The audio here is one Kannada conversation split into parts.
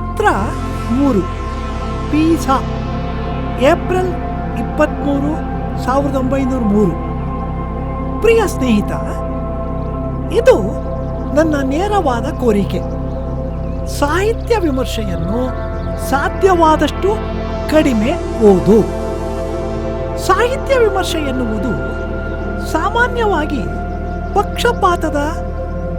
ಪತ್ರ ಮೂರು. ಪೀಸಾ ಏಪ್ರಿಲ್ ಇಪ್ಪತ್ತ್ಮೂರು ಸಾವಿರದ ಒಂಬೈನೂರ ಮೂರು. ಪ್ರಿಯ ಸ್ನೇಹಿತ, ಇದು ನನ್ನ ನೇರವಾದ ಕೋರಿಕೆ. ಸಾಹಿತ್ಯ ವಿಮರ್ಶೆಯನ್ನು ಸಾಧ್ಯವಾದಷ್ಟು ಕಡಿಮೆ ಓದು. ಸಾಹಿತ್ಯ ವಿಮರ್ಶೆ ಎನ್ನುವುದು ಸಾಮಾನ್ಯವಾಗಿ ಪಕ್ಷಪಾತದ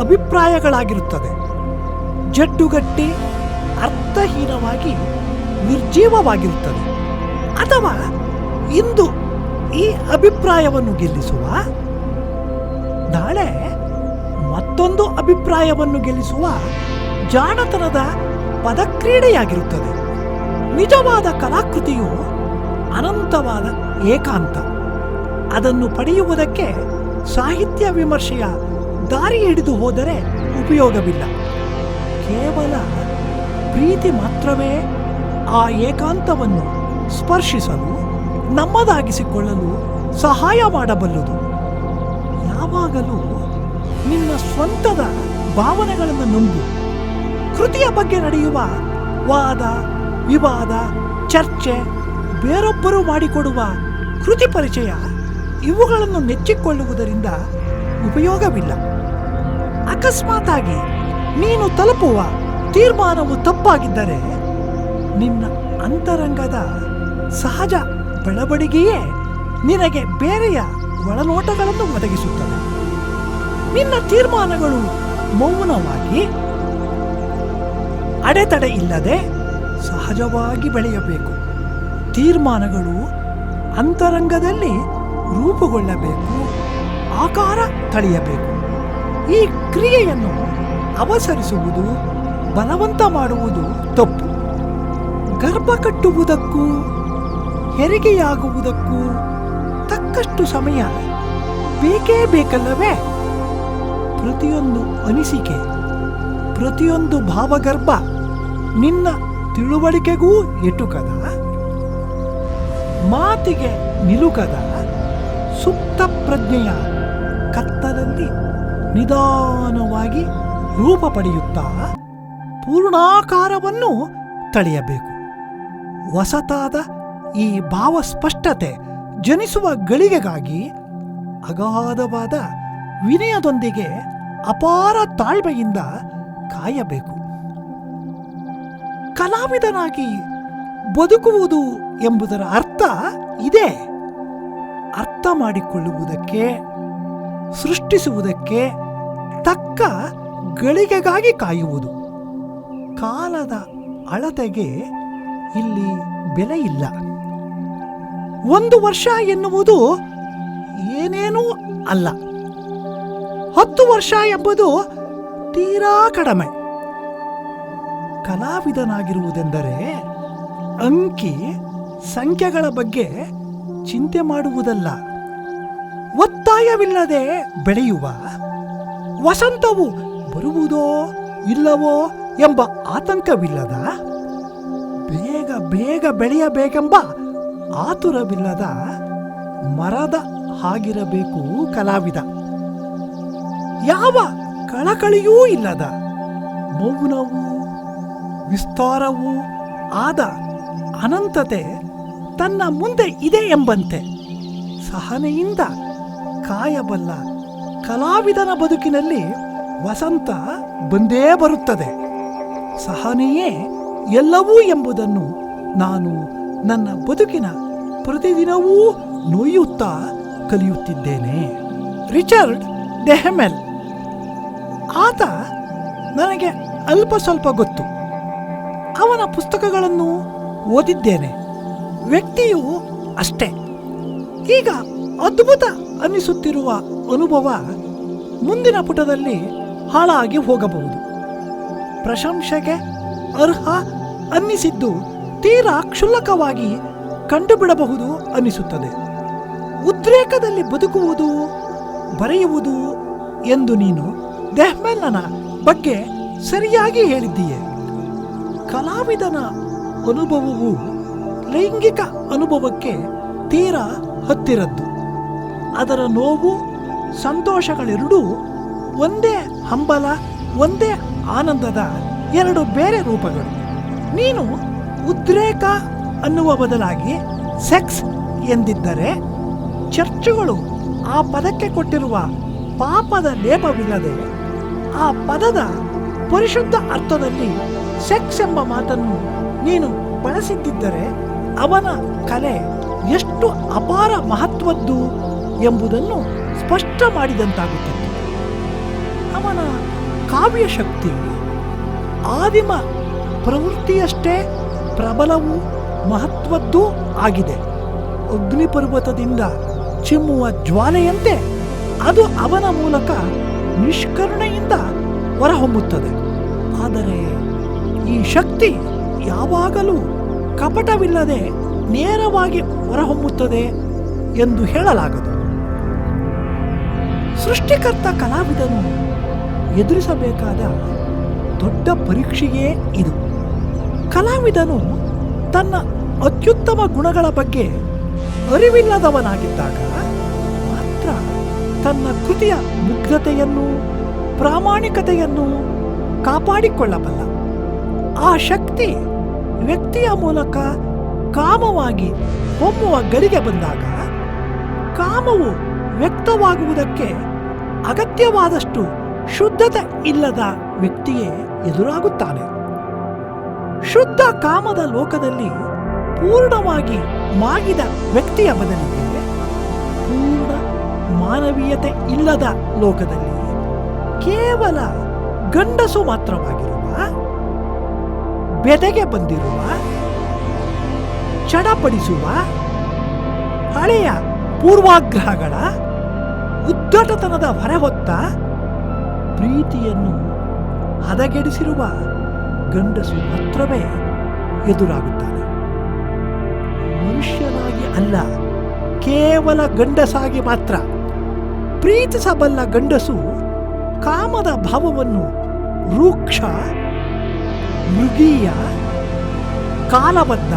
ಅಭಿಪ್ರಾಯಗಳಾಗಿರುತ್ತದೆ. ಜಡ್ಡುಗಟ್ಟಿ ಅರ್ಥಹೀನವಾಗಿ ನಿರ್ಜೀವವಾಗಿರುತ್ತದೆ. ಅಥವಾ ಇಂದು ಈ ಅಭಿಪ್ರಾಯವನ್ನು ಗೆಲ್ಲಿಸುವ, ನಾಳೆ ಮತ್ತೊಂದು ಅಭಿಪ್ರಾಯವನ್ನು ಗೆಲ್ಲಿಸುವ ಜಾಣತನದ ಪದಕ್ರೀಡೆಯಾಗಿರುತ್ತದೆ. ನಿಜವಾದ ಕಲಾಕೃತಿಯು ಅನಂತವಾದ ಏಕಾಂತ. ಅದನ್ನು ಪಡೆಯುವುದಕ್ಕೆ ಸಾಹಿತ್ಯ ವಿಮರ್ಶೆಯ ದಾರಿ ಹಿಡಿದು ಹೋದರೆ ಉಪಯೋಗವಿಲ್ಲ. ಕೇವಲ ಪ್ರೀತಿ ಮಾತ್ರವೇ ಆ ಏಕಾಂತವನ್ನು ಸ್ಪರ್ಶಿಸಲು, ನಮ್ಮದಾಗಿಸಿಕೊಳ್ಳಲು ಸಹಾಯ ಮಾಡಬಲ್ಲದು. ಯಾವಾಗಲೂ ನಿನ್ನ ಸ್ವಂತದ ಭಾವನೆಗಳನ್ನು ನಂಬು. ಕೃತಿಯ ಬಗ್ಗೆ ನಡೆಯುವ ವಾದ, ವಿವಾದ, ಚರ್ಚೆ, ಬೇರೊಬ್ಬರು ಮಾಡಿಕೊಡುವ ಕೃತಿ ಪರಿಚಯ, ಇವುಗಳನ್ನು ನೆಚ್ಚಿಕೊಳ್ಳುವುದರಿಂದ ಉಪಯೋಗವಿಲ್ಲ. ಅಕಸ್ಮಾತಾಗಿ ನೀನು ತಲುಪುವ ತೀರ್ಮಾನವು ತಪ್ಪಾಗಿದ್ದರೆ ನಿನ್ನ ಅಂತರಂಗದ ಸಹಜ ಬೆಳವಣಿಗೆಯೇ ನಿನಗೆ ಬೇರೆಯ ಒಳನೋಟಗಳನ್ನು ಒದಗಿಸುತ್ತದೆ. ನಿನ್ನ ತೀರ್ಮಾನಗಳು ಮೌನವಾಗಿ ಅಡೆತಡೆ ಇಲ್ಲದೆ ಸಹಜವಾಗಿ ಬೆಳೆಯಬೇಕು. ತೀರ್ಮಾನಗಳು ಅಂತರಂಗದಲ್ಲಿ ರೂಪುಗೊಳ್ಳಬೇಕು, ಆಕಾರ ತಳೆಯಬೇಕು. ಈ ಕ್ರಿಯೆಯನ್ನು ಅವಸರಿಸುವುದು ಬಲವಂತ ಮಾಡುವುದು ತಪ್ಪು. ಗರ್ಭ ಕಟ್ಟುವುದಕ್ಕೂ, ಹೆರಿಗೆಯಾಗುವುದಕ್ಕೂ ತಕ್ಕಷ್ಟು ಸಮಯ ಬೇಕೇ ಬೇಕಲ್ಲವೇ? ಪ್ರತಿಯೊಂದು ಅನಿಸಿಕೆ, ಪ್ರತಿಯೊಂದು ಭಾವಗರ್ಭ ನಿನ್ನ ತಿಳುವಳಿಕೆಗೂ ಎಟುಕದ? ಮಾತಿಗೆ ನಿಲುಕದ ಸುಪ್ತ ಪ್ರಜ್ಞೆಯ ಕತ್ತಲಲ್ಲಿ ನಿಧಾನವಾಗಿ ರೂಪ ಪಡೆಯುತ್ತಾ? ಪೂರ್ಣಾಕಾರವನ್ನು ತಳೆಯಬೇಕು. ಹೊಸತಾದ ಈ ಭಾವ ಸ್ಪಷ್ಟತೆ ಜನಿಸುವ ಗಳಿಗೆಗಾಗಿ ಅಗಾಧವಾದ ವಿನಯದೊಂದಿಗೆ ಅಪಾರ ತಾಳ್ಮೆಯಿಂದ ಕಾಯಬೇಕು. ಕಲಾವಿದನಾಗಿ ಬದುಕುವುದು ಎಂಬುದರ ಅರ್ಥ ಇದೆ. ಅರ್ಥ ಮಾಡಿಕೊಳ್ಳುವುದಕ್ಕೆ, ಸೃಷ್ಟಿಸುವುದಕ್ಕೆ ತಕ್ಕ ಗಳಿಗೆಗಾಗಿ ಕಾಯುವುದು. ಕಾಲದ ಅಳತೆಗೆ ಇಲ್ಲಿ ಬೆಲೆ ಇಲ್ಲ. ಒಂದು ವರ್ಷ ಎನ್ನುವುದು ಏನೇನೂ ಅಲ್ಲ. ಹತ್ತು ವರ್ಷ ಎಂಬುದು ತೀರಾ ಕಡಿಮೆ. ಕಲಾವಿದನಾಗಿರುವುದೆಂದರೆ ಅಂಕಿ ಸಂಖ್ಯೆಗಳ ಬಗ್ಗೆ ಚಿಂತೆ ಮಾಡುವುದಲ್ಲ. ಒತ್ತಾಯವಿಲ್ಲದೆ ಬೆಳೆಯುವ ವಸಂತವು ಬರುವುದೋ ಇಲ್ಲವೋ ಎಂಬ ಆತಂಕವಿಲ್ಲದ, ಬೇಗ ಬೇಗ ಬೆಳೆಯಬೇಕೆಂಬ ಆತುರವಿಲ್ಲದ ಮರದ ಹಾಗಿರಬೇಕು ಕಲಾವಿದ. ಯಾವ ಕಳಕಳಿಯೂ ಇಲ್ಲದ, ಮೌನವೂ ವಿಸ್ತಾರವೂ ಆದ ಅನಂತತೆ ತನ್ನ ಮುಂದೆ ಇದೆ ಎಂಬಂತೆ ಸಹನೆಯಿಂದ ಕಾಯಬಲ್ಲ ಕಲಾವಿದನ ಬದುಕಿನಲ್ಲಿ ವಸಂತ ಬಂದೇ ಬರುತ್ತದೆ. ಸಹನೆಯೇ ಎಲ್ಲವೂ ಎಂಬುದನ್ನು ನಾನು ನನ್ನ ಬದುಕಿನ ಪ್ರತಿದಿನವೂ ನೋಯುತ್ತಾ ಕಲಿಯುತ್ತಿದ್ದೇನೆ. ರಿಚರ್ಡ್ ಡೆಹಮೆಲ್. ಆತ ನನಗೆ ಅಲ್ಪ ಸ್ವಲ್ಪ ಗೊತ್ತು. ಅವನ ಪುಸ್ತಕಗಳನ್ನು ಓದಿದ್ದೇನೆ. ವ್ಯಕ್ತಿಯು ಅಷ್ಟೇ. ಈಗ ಅದ್ಭುತ ಅನ್ನಿಸುತ್ತಿರುವ ಅನುಭವ ಮುಂದಿನ ಪುಟದಲ್ಲಿ ಹಾಳಾಗಿ ಹೋಗಬಹುದು. ಪ್ರಶಂಸೆಗೆ ಅರ್ಹ ಅನ್ನಿಸಿದ್ದು ತೀರಾ ಕ್ಷುಲ್ಲಕವಾಗಿ ಕಂಡುಬಿಡಬಹುದು ಅನ್ನಿಸುತ್ತದೆ. ಉದ್ರೇಕದಲ್ಲಿ ಬದುಕುವುದು ಬರೆಯುವುದು ಎಂದು ನೀನು ದೆಹ್ಮೆಲ್ಲನ ಬಗ್ಗೆ ಸರಿಯಾಗಿ ಹೇಳಿದ್ದೀಯೆ. ಕಲಾವಿದನ ಅನುಭವವು ಲೈಂಗಿಕ ಅನುಭವಕ್ಕೆ ತೀರಾ ಹತ್ತಿರದ್ದು. ಅದರ ನೋವು, ಸಂತೋಷಗಳೆರಡೂ ಒಂದೇ ಹಂಬಲ, ಒಂದೇ ಆನಂದದ ಎರಡು ಬೇರೆ ರೂಪಗಳು. ನೀನು ಉದ್ರೇಕ ಅನ್ನುವ ಬದಲಾಗಿ ಸೆಕ್ಸ್ ಎಂದಿದ್ದರೆ ಚರ್ಚುಗಳು ಆ ಪದಕ್ಕೆ ಕೊಟ್ಟಿರುವ ಪಾಪದ ಲೇಪವಿಲ್ಲದೆ ಆ ಪದದ ಪರಿಶುದ್ಧ ಅರ್ಥದಲ್ಲಿ ಸೆಕ್ಸ್ ಎಂಬ ಮಾತನ್ನು ನೀನು ಬಳಸಿದ್ದರೆ ಅವನ ಕಲೆ ಎಷ್ಟು ಅಪಾರ ಮಹತ್ವದ್ದು ಎಂಬುದನ್ನು ಸ್ಪಷ್ಟ ಮಾಡಿದಂತಾಗುತ್ತದೆ. ಅವನ ಕಾವ್ಯ ಶಕ್ತಿ, ಆದಿಮ ಪ್ರವೃತ್ತಿಯಷ್ಟೇ ಪ್ರಬಲವೂ ಮಹತ್ವದ್ದೂ ಆಗಿದೆ. ಅಗ್ನಿಪರ್ವತದಿಂದ ಚಿಮ್ಮುವ ಜ್ವಾಲೆಯಂತೆ ಅದು ಅವನ ಮೂಲಕ ನಿಷ್ಕರುಣೆಯಿಂದ ಹೊರಹೊಮ್ಮುತ್ತದೆ. ಆದರೆ ಈ ಶಕ್ತಿ ಯಾವಾಗಲೂ ಕಪಟವಿಲ್ಲದೆ ನೇರವಾಗಿ ಹೊರಹೊಮ್ಮುತ್ತದೆ ಎಂದು ಹೇಳಲಾಗದು. ಸೃಷ್ಟಿಕರ್ತ ಕಲಾವಿದನು ಎದುರಿಸಬೇಕಾದ ದೊಡ್ಡ ಪರೀಕ್ಷೆಯೇ ಇದು. ಕಲಾವಿದನು ತನ್ನ ಅತ್ಯುತ್ತಮ ಗುಣಗಳ ಬಗ್ಗೆ ಅರಿವಿಲ್ಲದವನಾಗಿದ್ದಾಗ ಮಾತ್ರ ತನ್ನ ಕೃತಿಯ ಮುಗ್ಧತೆಯನ್ನು ಪ್ರಾಮಾಣಿಕತೆಯನ್ನು ಕಾಪಾಡಿಕೊಳ್ಳಬಲ್ಲ. ಆ ಶಕ್ತಿ ವ್ಯಕ್ತಿಯ ಮೂಲಕ ಕಾಮವಾಗಿ ಹೊಮ್ಮುವ ಗಳಿಗೆ ಬಂದಾಗ ಕಾಮವು ವ್ಯಕ್ತವಾಗುವುದಕ್ಕೆ ಅಗತ್ಯವಾದಷ್ಟು ಶುದ್ಧತೆ ಇಲ್ಲದ ವ್ಯಕ್ತಿಯೇ ಎದುರಾಗುತ್ತಾನೆ. ಶುದ್ಧ ಕಾಮದ ಲೋಕದಲ್ಲಿ ಪೂರ್ಣವಾಗಿ ಮಾಗಿದ ವ್ಯಕ್ತಿಯ ಬದಲಿಗೆ ಪೂರ್ಣ ಮಾನವೀಯತೆ ಇಲ್ಲದ ಲೋಕದಲ್ಲಿ ಕೇವಲ ಗಂಡಸು ಮಾತ್ರವಾಗಿರುವ, ಬೆದೆಗೆ ಬಂದಿರುವ, ಚಡಪಡಿಸುವ ಹಳೆಯ ಪೂರ್ವಾಗ್ರಹಗಳ ಉದ್ದಟತನದ ಹೊರಹೊತ್ತ ಪ್ರೀತಿಯನ್ನು ಹದಗೆಡಿಸಿರುವ ಗಂಡಸು ಮಾತ್ರವೇ ಎದುರಾಗುತ್ತಾನೆ. ಮನುಷ್ಯನಾಗಿ ಅಲ್ಲ, ಕೇವಲ ಗಂಡಸಾಗಿ ಮಾತ್ರ ಪ್ರೀತಿಸಬಲ್ಲ ಗಂಡಸು ಕಾಮದ ಭಾವವನ್ನು ರೂಕ್ಷ, ಮೃಗೀಯ, ಕಾಲಬದ್ಧ,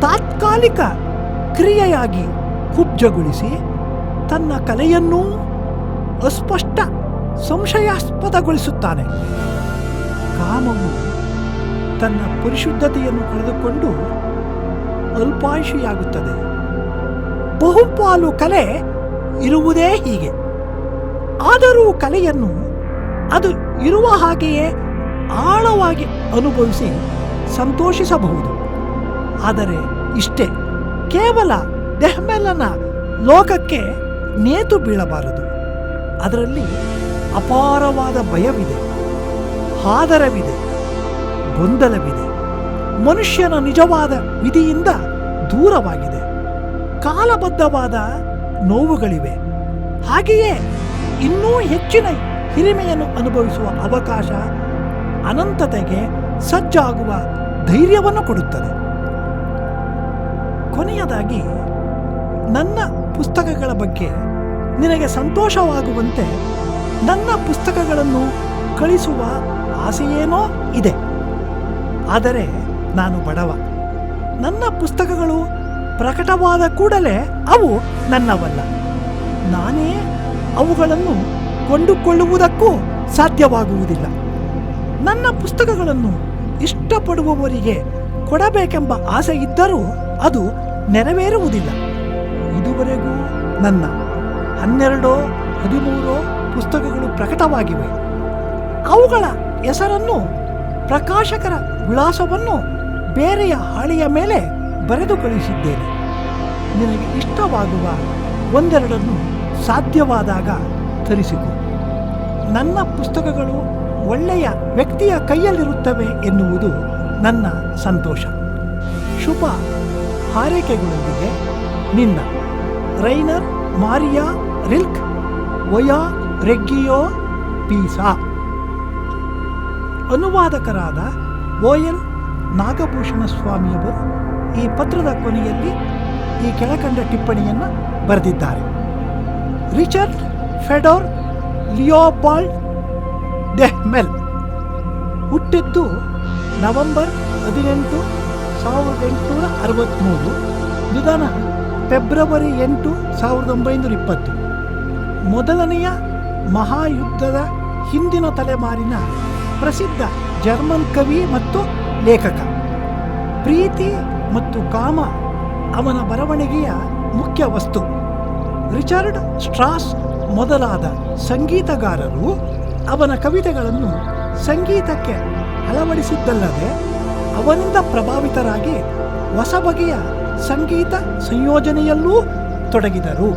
ತಾತ್ಕಾಲಿಕ ಕ್ರಿಯೆಯಾಗಿ ಕುಬ್ಜಗೊಳಿಸಿ ತನ್ನ ಕಲೆಯನ್ನೂ ಅಸ್ಪಷ್ಟ ಸಂಶಯಾಸ್ಪದಗೊಳಿಸುತ್ತಾನೆ. ಕಾಮವು ತನ್ನ ಪರಿಶುದ್ಧತೆಯನ್ನು ಕಳೆದುಕೊಂಡು ಅಲ್ಪಾಯುಷಿಯಾಗುತ್ತದೆ. ಬಹುಪಾಲು ಕಲೆ ಇರುವುದೇ ಹೀಗೆ. ಆದರೂ ಕಲೆಯನ್ನು ಅದು ಇರುವ ಹಾಗೆಯೇ ಆಳವಾಗಿ ಅನುಭವಿಸಿ ಸಂತೋಷಿಸಬಹುದು. ಆದರೆ ಇಷ್ಟೇ, ಕೇವಲ ದೆಹ್ಮೆಲ್ಲನ ಲೋಕಕ್ಕೆ ನೇತು ಬೀಳಬಾರದು. ಅದರಲ್ಲಿ ಅಪಾರವಾದ ಭಯವಿದೆ, ಆದರವಿದೆ, ಗೊಂದಲವಿದೆ. ಮನುಷ್ಯನ ನಿಜವಾದ ವಿಧಿಯಿಂದ ದೂರವಾಗಿದೆ. ಕಾಲಬದ್ಧವಾದ ನೋವುಗಳಿವೆ. ಹಾಗೆಯೇ ಇನ್ನೂ ಹೆಚ್ಚಿನ ಹಿರಿಮೆಯನ್ನು ಅನುಭವಿಸುವ ಅವಕಾಶ ಅನಂತತೆಗೆ ಸಜ್ಜಾಗುವ ಧೈರ್ಯವನ್ನು ಕೊಡುತ್ತದೆ. ಕೊನೆಯದಾಗಿ, ನನ್ನ ಪುಸ್ತಕಗಳ ಬಗ್ಗೆ ನಿನಗೆ ಸಂತೋಷವಾಗುವಂತೆ ನನ್ನ ಪುಸ್ತಕಗಳನ್ನು ಕಳಿಸುವ ಆಸೆಯೇನೋ ಇದೆ. ಆದರೆ ನಾನು ಬಡವ. ನನ್ನ ಪುಸ್ತಕಗಳು ಪ್ರಕಟವಾದ ಕೂಡಲೇ ಅವು ನನ್ನವಲ್ಲ. ನಾನೇ ಅವುಗಳನ್ನು ಕೊಂಡುಕೊಳ್ಳುವುದಕ್ಕೂ ಸಾಧ್ಯವಾಗುವುದಿಲ್ಲ. ನನ್ನ ಪುಸ್ತಕಗಳನ್ನು ಇಷ್ಟಪಡುವವರಿಗೆ ಕೊಡಬೇಕೆಂಬ ಆಸೆ ಇದ್ದರೂ ಅದು ನೆರವೇರುವುದಿಲ್ಲ. ಇದುವರೆಗೂ ನನ್ನ ಹನ್ನೆರಡೋ, ಹದಿಮೂರೋ ಪುಸ್ತಕಗಳು ಪ್ರಕಟವಾಗಿವೆ. ಅವುಗಳ ಹೆಸರನ್ನು ಪ್ರಕಾಶಕರ ವಿಳಾಸವನ್ನು ಬೇರೆಯ ಹಾಳೆಯ ಮೇಲೆ ಬರೆದು ಕಳಿಸಿದ್ದೇನೆ ನಿನಗೆ ಇಷ್ಟವಾಗುವ ಒಂದೆರಡನ್ನು ಸಾಧ್ಯವಾದಾಗ ತರಿಸಿಕೊ ನನ್ನ ಪುಸ್ತಕಗಳು ಒಳ್ಳೆಯ ವ್ಯಕ್ತಿಯ ಕೈಯಲ್ಲಿರುತ್ತವೆ ಎನ್ನುವುದು ನನ್ನ ಸಂತೋಷ. ಶುಭ ಹಾರೈಕೆಗಳೊಂದಿಗೆ ನಿನ್ನ Rainer Maria Rilke Viareggio Pisa. ಅನುವಾದಕರಾದ O L Nagabhushana ಸ್ವಾಮಿಯವರು ಈ ಪತ್ರದ ಕೊನೆಯಲ್ಲಿ ಈ ಕೆಳಕಂಡ ಟಿಪ್ಪಣಿಯನ್ನು ಬರೆದಿದ್ದಾರೆ. ರಿಚರ್ಡ್ ಫೆಡೋರ್ ಲಿಯೋಪಾಲ್ಡ್ ಡೆಹ್ಮೆಲ್ ಹುಟ್ಟಿದ್ದು ನವೆಂಬರ್ ಹದಿನೆಂಟು ಸಾವಿರದ ಎಂಟುನೂರ ಅರವತ್ತ್ಮೂರು ನಿಧನ ಫೆಬ್ರವರಿ ಎಂಟು ಸಾವಿರದ ಒಂಬೈನೂರ ಇಪ್ಪತ್ತು. ಮೊದಲನೆಯ ಮಹಾಯುದ್ಧದ ಹಿಂದಿನ ತಲೆಮಾರಿನ ಪ್ರಸಿದ್ಧ ಜರ್ಮನ್ ಕವಿ ಮತ್ತು ಲೇಖಕ. ಪ್ರೀತಿ ಮತ್ತು ಕಾಮ ಅವನ ಬರವಣಿಗೆಯ ಮುಖ್ಯ ವಸ್ತು. ರಿಚರ್ಡ್ ಸ್ಟ್ರಾಸ್ ಮೊದಲಾದ ಸಂಗೀತಗಾರರು ಅವನ ಕವಿತೆಗಳನ್ನು ಸಂಗೀತಕ್ಕೆ ಅಳವಡಿಸಿದ್ದಲ್ಲದೆ ಅವನಿಂದ ಪ್ರಭಾವಿತರಾಗಿ ಹೊಸ ಬಗೆಯ ಸಂಗೀತ ಸಂಯೋಜನೆಯಲ್ಲೂ ತೊಡಗಿದರು.